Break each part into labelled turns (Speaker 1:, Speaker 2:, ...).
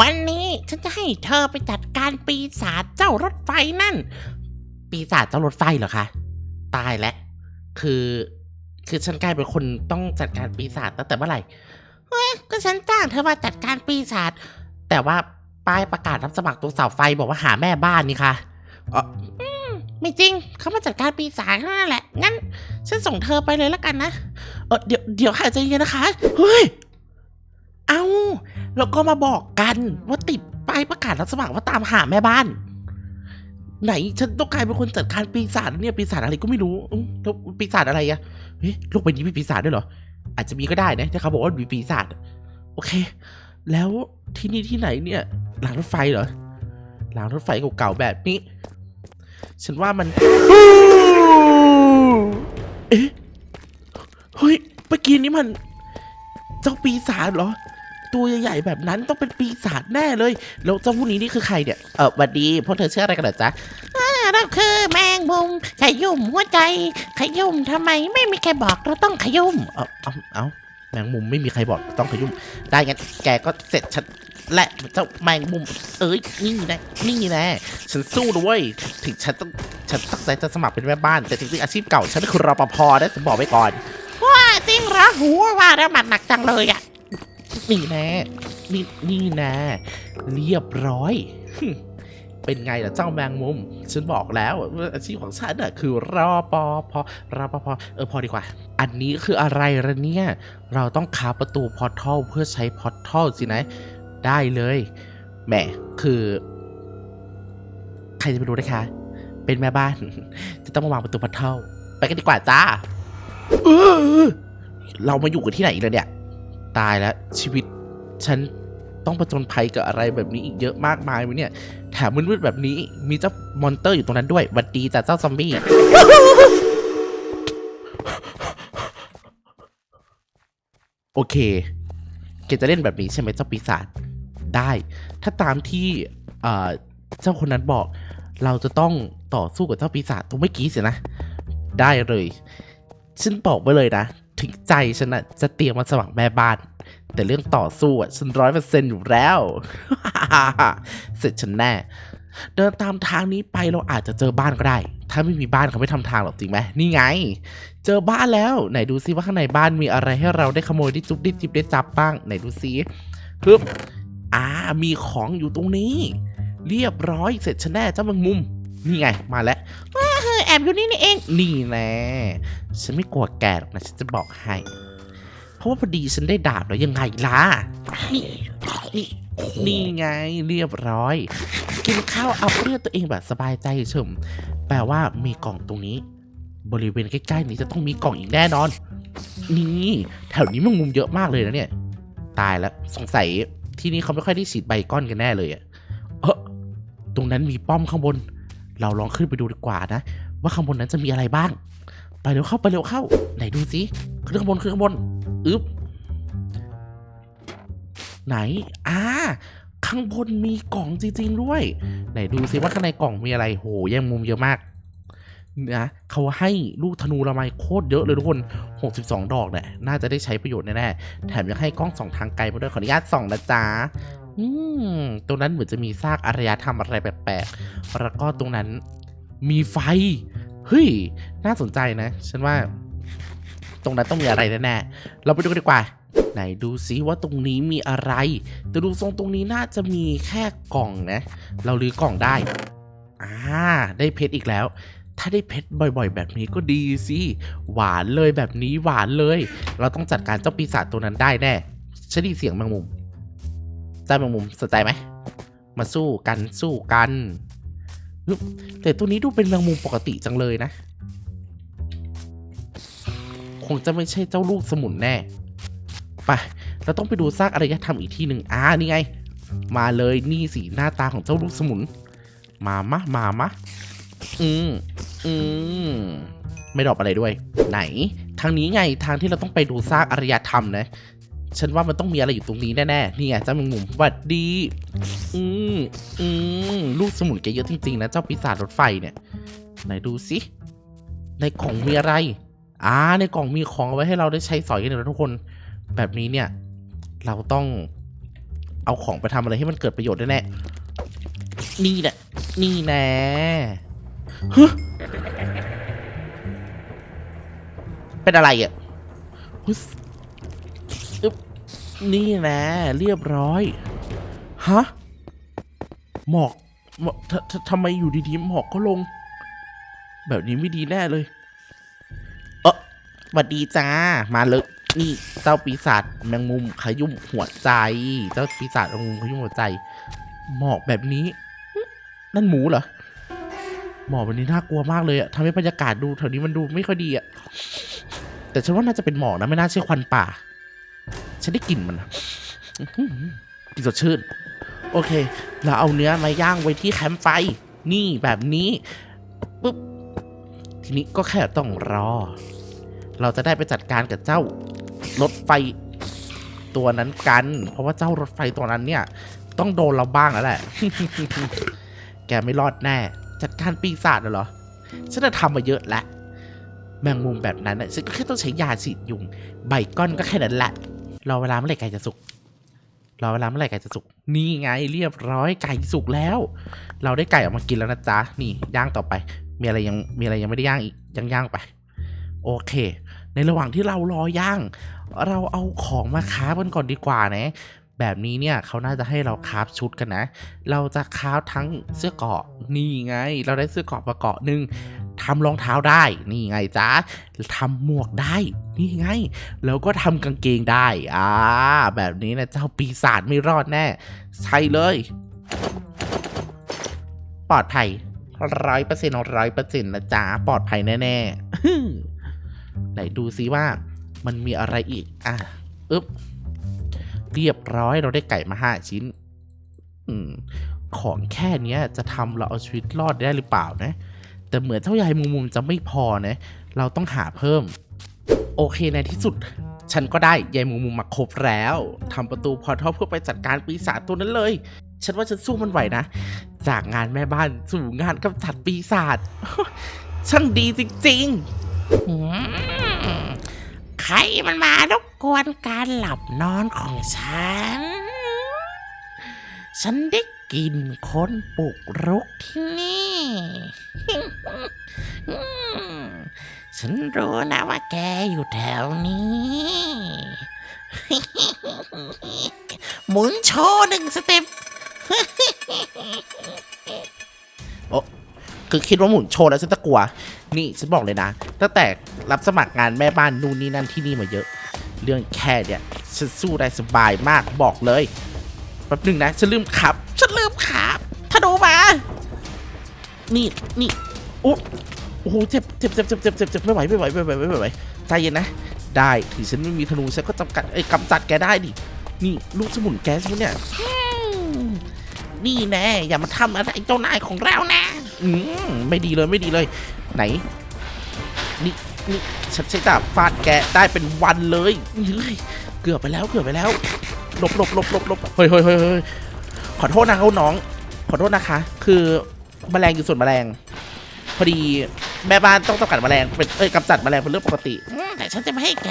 Speaker 1: วันนี้ฉันจะให้เธอไปจัดการปีศาจเจ้ารถไฟนั่น ปีศาจเจ้ารถไฟเหรอคะ ตายแล้ว คือ คือฉันกลายเป็นคนต้องจัดการปีศาจตั้งแต่เมื่อไหร่เฮ้ยก็ฉันจ้างเธอมาจัดการปีศาจ แต่ว่าป้ายประกาศรับสมัครตรงเสาไฟบอกว่าหาแม่บ้านนี่ค่ะอ๋ออไม่จริง เขามาจัดการปีศาจนั้นแหละ งั้น ฉันส่งเธอไปเลยแล้วกันนะ เออเดี๋ยว เดี๋ยวค่ะใจเย็นนะคะ เฮ้ย เอา แล้วก็มาบอกกันว่าติดป้ายประกาศรับสมัครว่าตามหาแม่บ้าน ไหนฉันต้องกลายเป็นคนจัดการปีศาจแล้วเนี่ยปีศาจอะไรก็ไม่รู้อืมแล้วปีศาจอะไรอะเฮ้ยโลกใบนี้มีปีศาจด้วยเหรอ อาจจะมีก็ได้นะถ้าเขาบอกว่ามีปีศาจโอเค แล้วที่นี่ที่ไหนเนี่ยรางรถไฟเหรอรางรถไฟเก่าๆแบบนี้ ฉันว่ามัน เอ๊ะเฮ้ยเมื่อกี้นี้มัน เจ้าปีศาจเหรอ ตัวใหญ่ๆแบบนั้นต้องเป็นปีศาจแน่เลย แล้วเจ้าผู้นี้นี่คือใครเนี่ย เออหวัดดีพวกเธอเชื่ออะไรกันเหรอจ๊ะอ่าเราคือแมงมุมขยุ่มหัวใจ ขยุ่มทำไมไม่มีใครบอกเราต้องขยุ่ม เอาเอาเอาแมงมุมไม่มีใครบอกต้องขยุ่ม ได้งั้นแกก็เสร็จฉันและเจ้าแมงมุมเอ้ยนี่นะนี่นะฉันสู้ด้วยถึงฉันต้องฉันตั้งใจจะสมัครเป็นแม่บ้าน แต่จริงๆอาชีพเก่าฉันคือรปภนะผมบอกไว้ก่อน ว่าจริงเหรอหูว่าแล้วหมัดหนักจังเลยอะ นี่แน่นี่นี่แน่เรียบร้อย เป็นไงล่ะเจ้าแมงมุม ฉันบอกแล้วว่าอาชีพของฉันน่ะคือรอปภรอปภเออพอดีกว่า อันนี้คืออะไรละเนี่ย เราต้องคาประตูพอร์ทัลเพื่อใช้พอร์ทัลสินะ ได้เลยแหมคือ ใครจะไปรู้นะคะ เป็นแม่บ้าน จะต้องมาวางประตูพอร์ทัลไปกันดีกว่าจ้า เออเรามาอยู่กันที่ไหนอีกแล้วเนี่ย ตายแล้วชีวิตฉันต้องประจนภัยกับอะไรแบบนี้อีกเยอะมากมายวะเนี่ยแถมมืดๆแบบนี้มีเจ้ามอนเตอร์อยู่ตรงนั้นด้วยวัดดีจ้ะเจ้าซอมบี้โอเคเกจะเล่นแบบนี้ใช่ไหมเจ้าปีศาจได้ ถ้าตามที่เอ่อเจ้าคนนั้นบอก เราจะต้องต่อสู้กับเจ้าปีศาจตรงเมื่อกี้สินะ ได้เลย ฉันบอกไว้เลยนะ ถึงใจฉันนะจะเตรียมมาสมัครแม่บ้าน แต่เรื่องต่อสู้อะฉันร้อยเปอร์เซ็นต์อยู่แล้ว เสร็จฉันแน่ เดินตามทางนี้ไปเราอาจจะเจอบ้านก็ได้ ถ้าไม่มีบ้านเขาไม่ทำทางหรอกจริงไหมนี่ไง เจอบ้านแล้ว ไหนดูซิว่าข้างในบ้านมีอะไรให้เราได้ขโมยได้จุ๊บได้จิบได้จับบ้าง ไหนดูซิฮึบอ่ามีของอยู่ตรงนี้ เรียบร้อยเสร็จฉันแน่เจ้าแมงมุม นี่ไงมาแล้วว้าเฮ้ยแอบอยู่นี่นี่เอง นี่แน่ฉันไม่กลัวแกหรอกนะฉันจะบอกให้ เพราะว่าพอดีฉันได้ดาบแล้วยังไงล่ะ นี่นี่นี่ไงเรียบร้อย กินข้าวเอัพเลือดตัวเองแบบสบายใจเฉมแปลว่ามีกล่องตรงนี้ บริเวณใกล้ๆนี้จะต้องมีกล่องอีกแน่นอน นี่แถวนี้มันมุมเยอะมากเลยนะเนี่ย ตายแล้วสงสัยที่นี่เขาไม่ค่อยได้ฉีดใบก้อนกันแน่เลยอะเออตรงนั้นมีป้อมข้างบน เราลองขึ้นไปดูดีกว่านะ ว่าข้างบนนั้นจะมีอะไรบ้าง ไปเร็วเข้าไปเร็วเข้า ไหนดูสิขึ้นข้างบนขึ้นข้างบนอึ๊บไหนอ่าข้างบนมีกล่องจริงๆด้วย ไหนดูสิว่าข้างในกล่องมีอะไรโหแย่งมุมเยอะมากนะเขาให้ลูกธนูละไมโคตรเยอะเลยทุกคน 62 ดอกเนี่ยน่าจะได้ใช้ประโยชน์แน่ๆแถมยังให้กล้องส่องทางไกลมาด้วยขออนุญาตส่องนะจ๊ะ อืมตรงนั้นเหมือนจะมีซากอารยธรรมอะไรแปลกๆแล้วก็ตรงนั้นมีไฟ เฮ้ย น่าสนใจนะ ฉันว่า ตรงนั้นต้องมีอะไรแน่ๆ เราไปดูกันดีกว่า ไหนดูซิว่าตรงนี้มีอะไร แต่ดูทรงตรงนี้น่าจะมีแค่กล่องนะ เราลือกล่องได้ อ่า ได้เพชรอีกแล้ว ถ้าได้เพชรบ่อยๆ แบบนี้ก็ดีสิ หวานเลยแบบนี้หวานเลย เราต้องจัดการเจ้าปีศาจตัวนั้นได้แน่ฉันได้เสียงแมงมุม จ้าแมงมุมสนใจไหม มาสู้กันสู้กันแต่ตัวนี้ดูเป็นแมงมุมปกติจังเลยนะ คงจะไม่ใช่เจ้าลูกสมุนแน่ไปเราต้องไปดูซากอารยธรรมอีกที่หนึ่งอ่านี่ไง มาเลยนี่สิหน้าตาของเจ้าลูกสมุน มามะมามะอืมอืมไม่ดอกอะไรด้วย ไหน ทางนี้ไงทางที่เราต้องไปดูซากอารยธรรมนะ ฉันว่ามันต้องมีอะไรอยู่ตรงนี้แน่ๆนี่ไงเจ้าแมงมุมหวัดดี อืมอืมลูกสมุนแกเยอะจริงๆนะเจ้าปีศาจรถไฟเนี่ยไหนดูสิในกล่องมีอะไรอ่าในกล่องมีของเอาไว้ให้เราได้ใช้สอยกันนะทุกคน แบบนี้เนี่ย เราต้องเอาของไปทำอะไรให้มันเกิดประโยชน์แน่ๆนี่แหละนี่แน่ฮเป็นอะไรอะ นี่แน่เรียบร้อย ฮะ หมอกหมอกททำไมอยู่ดีๆหมอกก็ลง แบบนี้ไม่ดีแน่เลย เออสวัสดีจ้า มาเลย นี่เจ้าปีศาจแมงมุมขยุ่มหัวใจ เจ้าปีศาจแมงมุมขยุ่มหัวใจ หมอกแบบนี้ นั่นหมูเหรอ หมอกแบบนี้น่ากลัวมากเลยอะทำให้บรรยากาศดูแถวนี้มันดูไม่ค่อยดีอะแต่ฉันว่าน่าจะเป็นหมอกนะไม่น่าใช่ควันป่า ฉันได้กลิ่นมันกลิ่นสดชื่น โอเค เราเอาเนื้อมาย่างไว้ที่แคมป์ไฟ นี่แบบนี้ปุ๊บ ทีนี้ก็แค่ต้องรอ เราจะได้ไปจัดการกับเจ้ารถไฟตัวนั้นกัน เพราะว่าเจ้ารถไฟตัวนั้นเนี่ย ต้องโดนเราบ้างแล้วแหละ แกไม่รอดแน่ จัดการปีศาจเหรอ ฉันจะทำมาเยอะแล้วแมงมุมแบบนั้นฉันก็แค่ต้องใช้ยาฉีดยุง ใบก้อนก็แค่นั้นแหละ รอเวลาเมื่อไหร่ไก่จะสุกรอเวลาเมื่อไหร่ไก่จะสุกนี่ไงเรียบร้อยไก่สุกแล้ว เราได้ไก่ออกมากินแล้วนะจ๊ะนี่ย่างต่อไป มีอะไรยังมีอะไรยังไม่ได้ย่างอีกยังย่างไป โอเค ในระหว่างที่เรารอย่าง เราเอาของมาครากันก่อนดีกว่านะแบบนี้เนี่ยเขาน่าจะให้เราคราฟชุดกันนะ เราจะคราฟทั้งเสื้อเกาะนี่ไง เราได้เสื้อเกาะมาเกาะหนึ่ง ทำรองเท้าได้ นี่ไงจ๊ะทำหมวกได้ นี่ไง แล้วก็ทำกางเกงได้ อ่า แบบนี้นะเจ้าปีศาจไม่รอดแน่ ใช่เลย ปลอดภัยร้อยเปอร์เซ็นต์ร้อยเปอร์เซ็นต์นะจ๊ะ ปลอดภัยแน่ๆไหนดูซิว่า มันมีอะไรอีก อะอึ๊บ เรียบร้อยเราได้ไก่มาห้าชิ้น อืม ของแค่เนี้ยจะทำเราเอาชีวิตรอดได้หรือเปล่านะ แต่เหมือนเท่าใยมุมมุมจะไม่พอนะ เราต้องหาเพิ่ม โอเคในที่สุด ฉันก็ได้ยายมุมมุมมาครบแล้วทำประตูพอทัลเพื่อไปจัดการปีศาจตัวนั้นเลย ฉันว่าฉันสู้มันไหวนะ จากงานแม่บ้านสู่งานกำจัดปีศาจช่างดีจริงๆ
Speaker 2: ใครมันมารบกวนการหลับนอนของฉัน ฉันได้ กินคนปลุกรุกที่นี่ ฉันรู้นะว่าแกอยู่แถวนี้ หมุนโชว์หนึ่งสเต็ปโอ้
Speaker 1: คือคิดว่าหมุนโชว์แล้วฉันจะกลัว นี่ฉันบอกเลยนะ ตั้งแต่รับสมัครงานแม่บ้านนู่นนี่นั่นที่นี่มาเยอะ เรื่องแค่เนี่ยฉันสู้ได้สบายมากบอกเลยแป๊บหนึ่งนะฉันลืมขับ นี่นี่โอ้โอ้โหเจ็บเจ็บเจ็บเจ็บเจ็บเจ็บเจ็บไม่ไหวไม่ไหวไม่ไหวไม่ไหวไม่ไหวใจเย็นนะ ได้ถึงฉันไม่มีธนูฉันก็จำกัดไอ้ยกำจัดแกได้ดินี่ลูกสมุนแกใช่ไหมเนี่ยนี่แน่อย่ามาทำอะไรเจ้านายของเรานะอืมไม่ดีเลยไม่ดีเลย ไหน นี่นี่ฉันใช้ดาบฟาดแกได้เป็นวันเลยเฮ้ยเกือบไปแล้วเกือบไปแล้วหลบหลบหลบหลบหลบเฮ้ยเฮ้ยเฮ้ยเฮ้ยขอโทษนะครับน้อง ขอโทษนะคะ คือ แมลงอยู่ส่วนแมลง พอดีแม่บ้านต้องจำกัดแมลงเป็นเอ้ยกำจัดแมลงเป็นเรื่องปกติ
Speaker 2: อืมแต่ฉันจะไม่ให้แก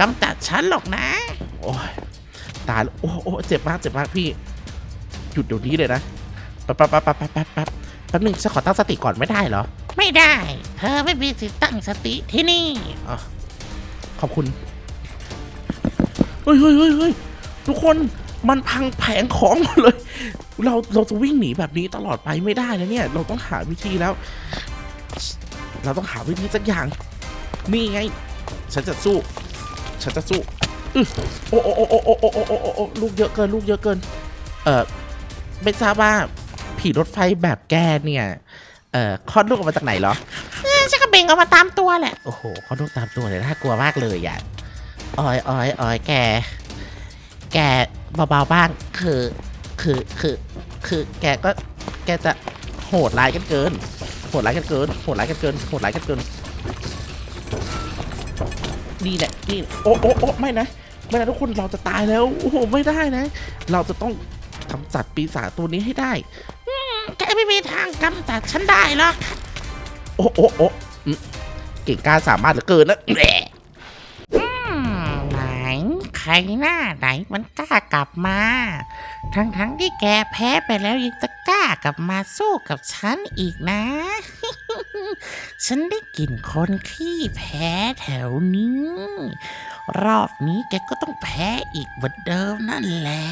Speaker 2: กำจัดฉันหรอกนะ
Speaker 1: โอ้ยตายแล้วโอ้โอ้เจ็บมากเจ็บมากพี่ หยุดเดี๋ยวนี้เลยนะแป๊บแป๊บแป๊บแป๊บแป๊บแป๊บแป๊บแป๊บนึงฉันขอตั้งสติก่อนไม่ได้เหรอ
Speaker 2: ไม่ได้ เธอไม่มีสิทธิ์ตั้งสติที่นี่
Speaker 1: ขอบคุณเฮ้ยเฮ้ยเฮ้ยเฮ้ยทุกคน มันพังแผงของหมดเลย เราเราจะวิ่งหนีแบบนี้ตลอดไปไม่ได้นะเนี่ย เราต้องหาวิธีแล้ว เราต้องหาวิธีสักอย่าง นี่ไง ฉันจะสู้ ฉันจะสู้อื้อโอ้โอ้โอ้โอ้โอ้โอ้โอ้โอ้โอ้โอ้ลูกเยอะเกิน ลูกเยอะเกิน เออไม่ทราบว่าผีรถไฟแบบแกเนี่ย เอ่อคลอดลูกออกมาจากไหนเหรอ
Speaker 2: ฉันก็เบ่งออกมาตามตัวแหละ
Speaker 1: โอ้โหเขาลูกตามตัวเลยน่ากลัวมากเลยอะออยออยออยแก แกเบาๆบ้างคือคือคือคือแกก็แกจะโหดร้ายกันเกิน โหดร้ายกันเกิน โหดร้ายกันเกิน โหดร้ายกันเกิน นี่แหละนี่โอ้โอ้โอ้ไม่นะ ไม่นะทุกคนเราจะตายแล้ว โอ้โห ไม่ได้นะ เราจะต้องกำจัดปีศาจตัวนี้ให้ได้
Speaker 2: แกไม่มีทางกำจัดฉันได้หรอก
Speaker 1: โอ้โอ้โอ้เก่งกล้าสามารถเหลือเกินนะ หม
Speaker 2: อืมไหนใครหน้าไหนมันกล้ากลับมา ทั้งๆที่แกแพ้ไปแล้วยังจะกล้ากลับมาสู้กับฉันอีกนะ ฉันได้กลิ่นคนขี้แพ้แถวนี้ รอบนี้แกก็ต้องแพ้อีกเหมือนเดิมนั่นแหละ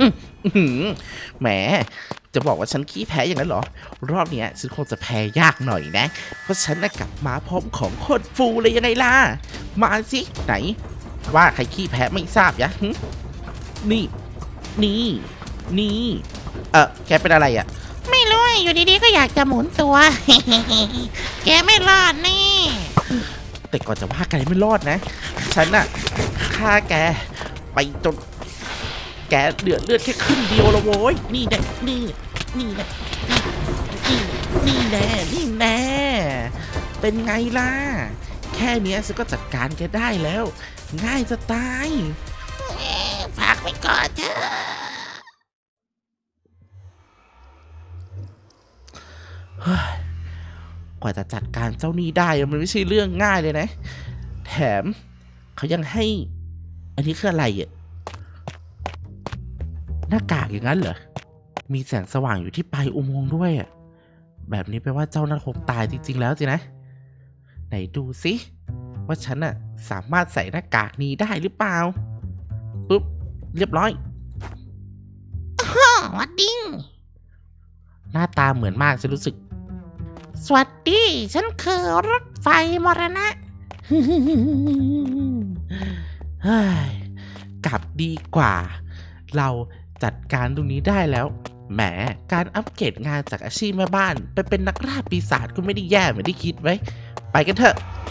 Speaker 1: อ หือแหม จะบอกว่าฉันขี้แพ้อย่างนั้นเหรอ รอบเนี้ยฉันคงจะแพ้ยากหน่อยนะ เพราะฉันน่ะกลับมาพร้อมของโคตรฟูเลยยังไงล่ะ มาสิไหน ว่าใครขี้แพ้ไม่ทราบยะหึนี่ นี่ นี่ เออแกเป็นอะไรอะ่ะ
Speaker 2: ไม่รู้อะอยู่ดีๆ ก็อยากจะหมุนตัว แกไม่รอดแนี่
Speaker 1: แต่ก่อนจะว่าแกไม่รอดนะ ฉันน่ะฆ่าแกไปจน แกเดือดเลือดแค่ครึ่งเดียวและโว้ยนี่แน่นี่นี่แน่นี่นี่แน่นี่แน่เป็นไงล่ะ แค่เนี้ยฉันก็จัดการแกได้แล้ว ง่ายจะตาย
Speaker 2: ฝากไว้ก่อนเถอะ
Speaker 1: เฮ้ยกว่าจะจัดการเจ้านี้ได้มันไม่ใช่เรื่องง่ายเลยนะ แถมเขายังให้ อันนี้คืออะไรอะ หน้ากากอย่างนั้นเหรอ มีแสงสว่างอยู่ที่ปลายอุโมงค์ด้วยอะ แบบนี้แปลว่าเจ้านั้นคงตายจริง ๆ แล้วสินะ ไหนดูสิว่าฉันอะสามารถใส่หน้ากากนี้ได้หรือเปล่า ปุ๊บ เรียบร้อย
Speaker 2: อ้อหวัดดี
Speaker 1: หน้าตาเหมือนมากฉันรู้สึก
Speaker 2: สวัสดี ฉันคือรถไฟมรณะ
Speaker 1: เฮ้ยกลับดีกว่า เรา จัดการตรงนี้ได้แล้ว แหม การอัปเกรดงานจากอาชีพแม่บ้าน ไปเป็นนักล่าปีศาจก็ไม่ได้แย่เหมือนที่คิดไว้ ไปกันเถอะ